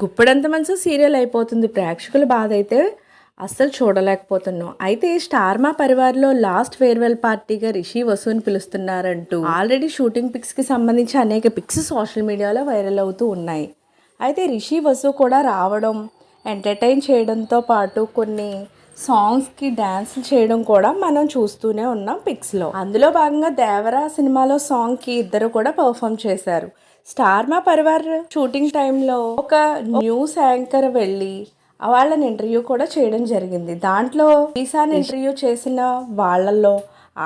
గుప్పడంత మనసు సీరియల్ అయిపోతుంది. ప్రేక్షకుల బాధ అయితే అస్సలు చూడలేకపోతున్నాం. అయితే స్టార్ మా పరివార్లో లాస్ట్ ఫేర్వెల్ పార్టీగా రిషి వసుని పిలుస్తున్నారంటూ ఆల్రెడీ షూటింగ్ పిక్స్కి సంబంధించి అనేక పిక్స్ సోషల్ మీడియాలో వైరల్ అవుతూ ఉన్నాయి. అయితే రిషి వసు కూడా రావడం ఎంటర్టైన్ చేయడంతో పాటు కొన్ని సాంగ్స్కి డ్యాన్స్ చేయడం కూడా మనం చూస్తూనే ఉన్నాం పిక్స్లో అందులో భాగంగా దేవరా సినిమాలో సాంగ్కి ఇద్దరు కూడా పర్ఫామ్ చేశారు. స్టార్ మా పరివార్ షూటింగ్ టైంలో ఒక న్యూస్ యాంకర్ వెళ్ళి వాళ్ళని ఇంటర్వ్యూ కూడా చేయడం జరిగింది. దాంట్లో ఈసారి ఇంటర్వ్యూ చేసిన వాళ్ళల్లో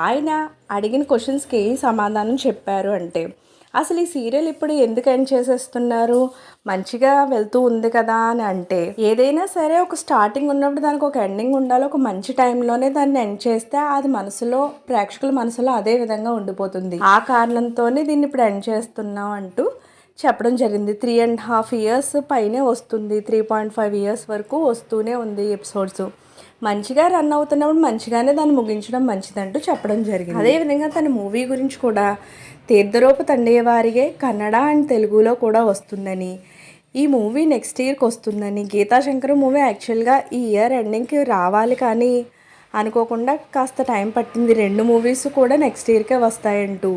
ఆయన అడిగిన క్వశ్చన్స్కి ఏం సమాధానం చెప్పారు అంటే అసలు ఈ సీరియల్ ఇప్పుడు ఎందుకు ఎండ్ చేసేస్తున్నారు? మంచిగా వెళ్తూ ఉంది కదా అని అంటే ఏదైనా సరే ఒక స్టార్టింగ్ ఉన్నప్పుడు దానికి ఒక ఎండింగ్ ఉండాలి. ఒక మంచి టైంలోనే దాన్ని ఎండ్ చేస్తే అది మనసులో ప్రేక్షకుల మనసులో అదే విధంగా ఉండిపోతుంది. ఆ కారణంతోనే దీన్ని ఇప్పుడు ఎండ్ చేస్తున్నాం అంటూ చెప్పడం జరిగింది. త్రీ అండ్ హాఫ్ ఇయర్స్ పైనే వస్తుంది. త్రీ పాయింట్ ఫైవ్ ఇయర్స్ వరకు వస్తూనే ఉంది ఎపిసోడ్స్. మంచిగా రన్ అవుతున్నప్పుడు మంచిగానే దాన్ని ముగించడం మంచిదంటూ చెప్పడం జరిగింది. అదేవిధంగా తన మూవీ గురించి కూడా తీర్థరూప తండేవారిగే కన్నడ అండ్ తెలుగులో కూడా వస్తుందని ఈ మూవీ నెక్స్ట్ ఇయర్కి వస్తుందని గీతాశంకర్ మూవీ యాక్చువల్గా ఈ ఇయర్ ఎండింగ్కి రావాలి కానీ అనుకోకుండా కాస్త టైం పట్టింది. రెండు మూవీస్ కూడా నెక్స్ట్ ఇయర్కే వస్తాయంటూ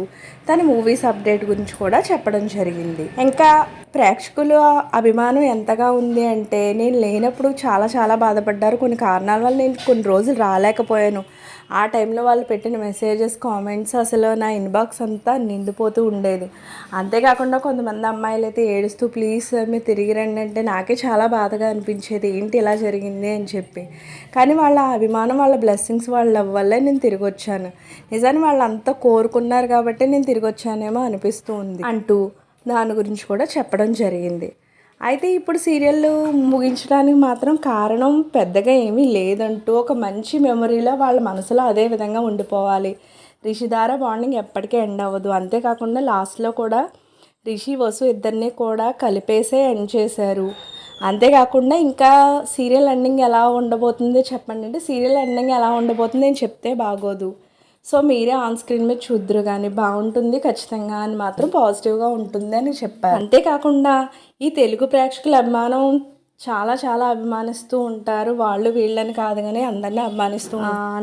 తన మూవీస్ అప్డేట్ గురించి కూడా చెప్పడం జరిగింది. ఇంకా ప్రేక్షకుల అభిమానం ఎంతగా ఉంది అంటే నేను లేనప్పుడు చాలా చాలా బాధపడ్డారు. కొన్ని కారణాల వల్ల నేను కొన్ని రోజులు రాలేకపోయాను. ఆ టైంలో వాళ్ళు పెట్టిన మెసేజెస్ కామెంట్స్ అసలు నా ఇన్బాక్స్ అంతా నిండిపోతూ ఉండేది. అంతేకాకుండా కొంతమంది అమ్మాయిలు అయితే ఏడుస్తూ ప్లీజ్ సార్ మీరు తిరిగి రండి అంటే నాకే చాలా బాధగా అనిపించేది. ఏంటి ఇలా జరిగింది? అని చెప్పి. కానీ వాళ్ళ అభిమానం వాళ్ళ బ్లెస్సింగ్స్ వాళ్ళ వల్లే నేను తిరిగి వచ్చాను నిజాన్ని వాళ్ళు అంతా కోరుకున్నారు కాబట్టి నేను తిరిగి వచ్చానేమో అనిపిస్తూ ఉంది. అంటూ దాని గురించి కూడా చెప్పడం జరిగింది. అయితే ఇప్పుడు సీరియల్ ముగించడానికి మాత్రం కారణం పెద్దగా ఏమీ లేదంటూ ఒక మంచి మెమరీలో వాళ్ళ మనసులో అదే విధంగా ఉండిపోవాలి. రిషిధార బాండింగ్ ఎప్పటికీ ఎండ్ అవ్వదు. అంతేకాకుండా లాస్ట్లో కూడా రిషి వసు ఇద్దరిని కూడా కలిపేసే ఎండ్ చేశారు. అంతేకాకుండా ఇంకా సీరియల్ ఎండింగ్ ఎలా ఉండబోతుందో చెప్పండి అంటే సీరియల్ ఎండింగ్ ఎలా ఉండబోతుందో నేను చెప్తే బాగోదు. సో మీరే ఆన్ స్క్రీన్ మీద చూద్దరు కానీ బాగుంటుంది ఖచ్చితంగా అని మాత్రం పాజిటివ్గా ఉంటుంది అని చెప్పారు. అంతేకాకుండా ఈ తెలుగు ప్రేక్షకుల అభిమానం చాలా చాలా అభిమానిస్తూ ఉంటారు. వాళ్ళు వీళ్ళని కాదు కానీ అందరినీ అభిమానిస్తూ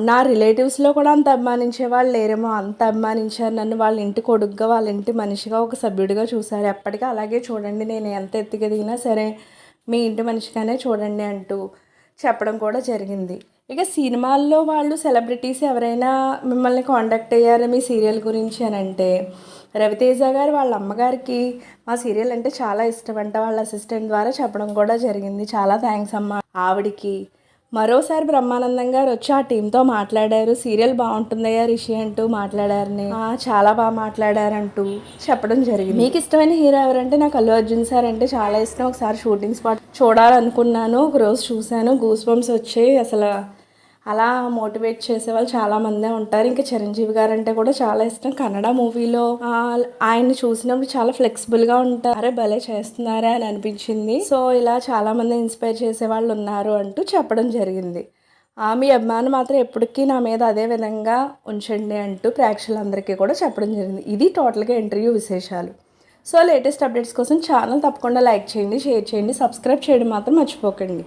నా రిలేటివ్స్లో కూడా అంత అభిమానించే వాళ్ళు లేరేమో అంత అభిమానించారు. నన్ను వాళ్ళ ఇంటి కొడుకుగా వాళ్ళ ఇంటి మనిషిగా ఒక సభ్యుడిగా చూశారు. ఎప్పటికీ అలాగే చూడండి నేను ఎంత ఎత్తుకెదిగినా సరే మీ ఇంటి మనిషిగానే చూడండి అంటూ చెప్పడం కూడా జరిగింది. ఇక సినిమాల్లో వాళ్ళు సెలబ్రిటీస్ ఎవరైనా మిమ్మల్ని కాంటాక్ట్ అయ్యారు మీ సీరియల్ గురించి అని అంటే రవితేజ గారు వాళ్ళ అమ్మగారికి మా సీరియల్ అంటే చాలా ఇష్టం అంట వాళ్ళ అసిస్టెంట్ ద్వారా చెప్పడం కూడా జరిగింది. చాలా థ్యాంక్స్ అమ్మ ఆవిడికి. మరోసారి బ్రహ్మానందం గారు వచ్చి ఆ టీంతో మాట్లాడారు. సీరియల్ బాగుంటుందయ్యా రిషి అంటూ మాట్లాడారని. చాలా బాగా మాట్లాడారంటూ చెప్పడం జరిగింది. మీకు ఇష్టమైన హీరో ఎవరంటే నాకు అల్లు అర్జున్ సార్ అంటే చాలా ఇష్టం. ఒకసారి షూటింగ్ స్పాట్ చూడాలనుకున్నాను. ఒక రోజు చూశాను. గూస్ బంప్స్ వచ్చాయి. అసలు అలా మోటివేట్ చేసే వాళ్ళు చాలా మందే ఉంటారు. ఇంకా చిరంజీవి గారు అంటే కూడా చాలా ఇష్టం. కన్నడ మూవీలో ఆయన్ని చూసినప్పుడు చాలా ఫ్లెక్సిబుల్గా ఉంటారు. అరే భలే చేస్తున్నారా అని అనిపించింది. సో ఇలా చాలా మంది ఇన్స్పైర్ చేసే వాళ్ళు ఉన్నారు అంటూ చెప్పడం జరిగింది. ఆ, మీ అభిమానం మాత్రం ఎప్పటికీ నా మీద అదే విధంగా ఉంచండి అంటూ ప్రేక్షకులందరికీ కూడా చెప్పడం జరిగింది. ఇది టోటల్గా ఇంటర్వ్యూ విశేషాలు. సో లేటెస్ట్ అప్డేట్స్ కోసం ఛానల్ తప్పకుండా లైక్ చేయండి షేర్ చేయండి సబ్స్క్రైబ్ చేయడం మాత్రం మర్చిపోకండి.